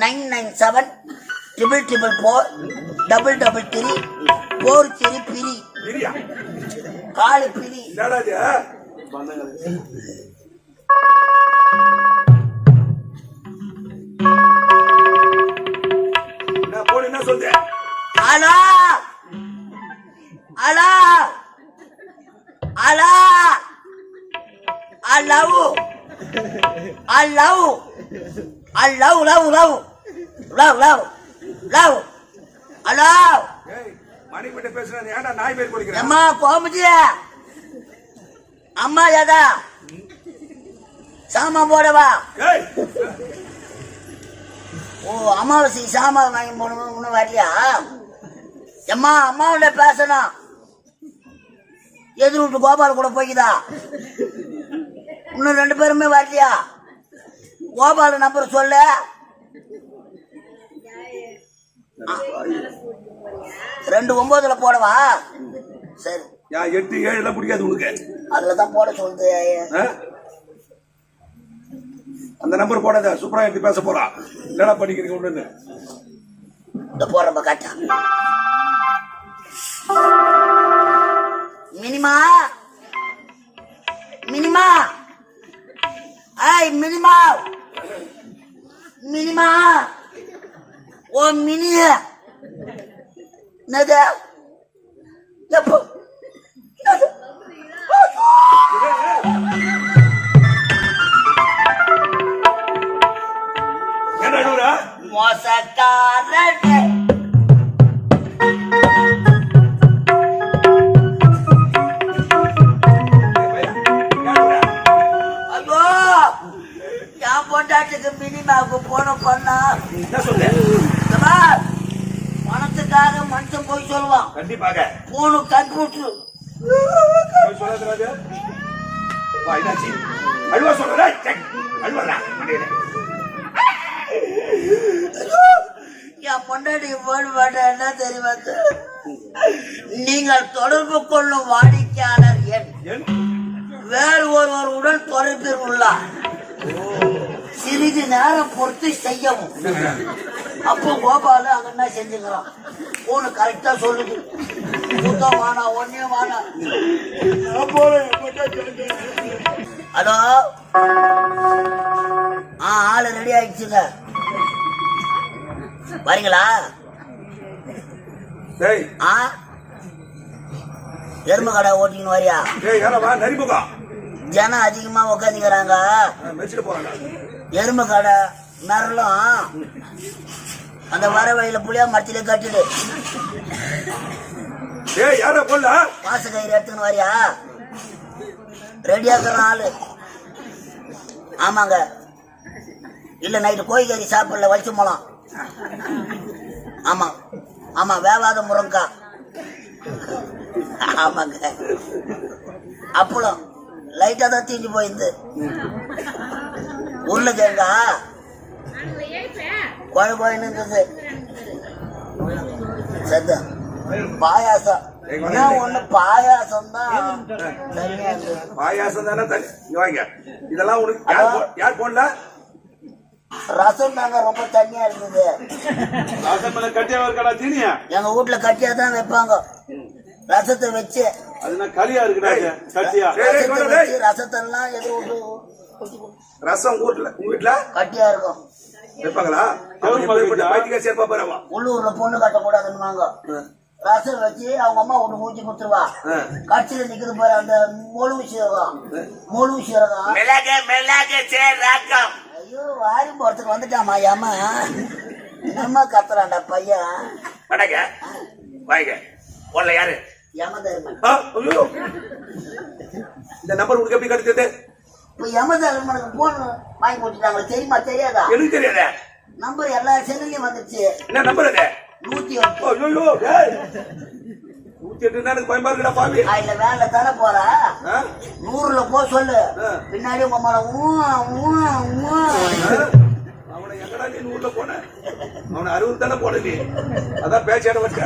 Nine nine seven triple triple four double double three four three free call free. என்ன சொல்லுது அலா அலா அலா I love I love I love love love hello Mani கிட்ட பேசுறேன் ஏன்டா நாய் பேர் குடிக்கிறேன் அம்மா கோமதி அம்மா ஏதா சாமான் போடவா? ஓ அமாவாசை சாமான் வாங்கி போடணும்? இன்னும் வரலையா? அம்மா அம்மாவோட பேசணும். எதிர் வீட்டு கோபால் கூட போய்க்குதா? இன்னும் ரெண்டு பேருமே வரலையா? கோபால் நம்பர் சொல்லு. ரெண்டு ஒன்பதுல போடவா? சரி. எட்டு ஏழு எல்லாம் பிடிக்காது உனக்கு. அதுல தான் போட சொல்லுது? அந்த நம்பர் போடாத சூப்பரா எடுத்து பேச போறா. என்னடா பண்ணிக்கிறீங்க ஒண்ணு இந்த போடுறப்ப காட்டா. மினிமா? மினிமா? ஐய் மினிமா? மினிமா? ஓ மினி என்னது? எப்போ? என் பொண்டாட்டுக்கு மினிமாவுக்கு போன பண்ணா? என்ன சொல்லு பணத்துக்காக மனுஷன் போய் சொல்லுவான். கண்டிப்பாக. போனு? அழுவா சொல்றா அழுவா என் பொண்டாட்டி போன் பண்ண என்ன தெரியுமா? நீங்கள் தொடர்பு கொள்ளும் வாடிக்கையாளர் எண் வேறு ஒருவருடன் தொடர்பில் உள்ளார். சிறிது நேரம் பொறுத்து செய்யவும். அப்போ கோபாலு அங்க என்ன செஞ்சுக்கிறான்? போனு கரெக்டா சொல்லுது. சுத்தம் வேணாம் ஒன்னே வேணாம் ஹலோ? ஆ ஆளு ரெடி ஆயிடுச்சுங்க. வரீங்களா? ஆ? எருமை கடை ஓட்டின்னு வரியா? ஜனம் அதிகமா உட்காந்துக்கிறாங்க எருமை கடை மரலும் அந்த வர வழியில புளியா மரத்திலே கட்டிடு. டேய் யாரா போடல பாச கயிறு எடுத்துன்னு வரியா? ரெடியாக்குற ஆளு. ஆமாங்க. இல்ல நைட்டு கோழிக்கறி சாப்பிடல வலிச்சு போலாம் ஆமா. ஆமா வேவாத முருங்கா. ஆமாங்க. அப்பளம். லைட்டா தான் தீஞ்சு போயிருந்து. உருளைக்கிழங்கா? குழம்பு போயின்னு இருந்தது சத்தம் பாயாசம். பாயாசம் தான் வாங்க. இதெல்லாம் உனக்கு யார் போடல? ரசம் தாங்க ரொம்ப தண்ணியா இருந்தது. ராசன் மேல கட்டியா இருக்கடா தீனியா? எங்க வீட்டுல கட்டியா தான் வைப்பாங்க. ரசத்தை வச்சு. களியா இருக்குடா? கட்டியா டேய், டேய், ரசத்தை டேய். வச்சு ரசத்தெல்லாம் எது விட்டு ரசம் வீட்டுல வீட்டுல? கட்டியா இருக்கும். வைப்பாங்களா உள்ளூர்ல பொண்ணு கட்டக்கூடாதுன்னு ரசம் வச்சு அவங்க அம்மா ஒண்ணு ஊற்றி கொடுத்துருவா. கட்சியில நிக்குது பாரு அந்த மொழு சீரகம் மொழு சீரகம் மிளகு மிளகு சேராக்கம் ஐயோ வாரி போறதுக்கு வந்துட்டாமா ஏமா என்னம்மா கத்துறான்டா பையன். வடங்க வாங்க போடல யாரு? ஐயோ. இந்த நம்பர் உனக்கு எப்படி கிடைச்சது? இப்போ யம தர்மனுக்கு போன் வாங்கி கொடுத்துட்டாங்க தெரியுமா தெரியாதா? எனக்கு தெரியாத. நம்பர் எல்லா செல்லுலயும் வந்துருச்சு. என்ன நம்பர் அது? நூத்தி டேய். நூத்தி எட்டு எனக்கு பயமா இருக்குடா பாவி. அதுல வேலை தானே போற? நூறுல போ சொல்லு. பின்னாடி உங்க மேல? அவனை எங்கடா நீ நூறுல போன? அவனை அறுபது தானே போன நீ? அதான் பேச்சாட வச்ச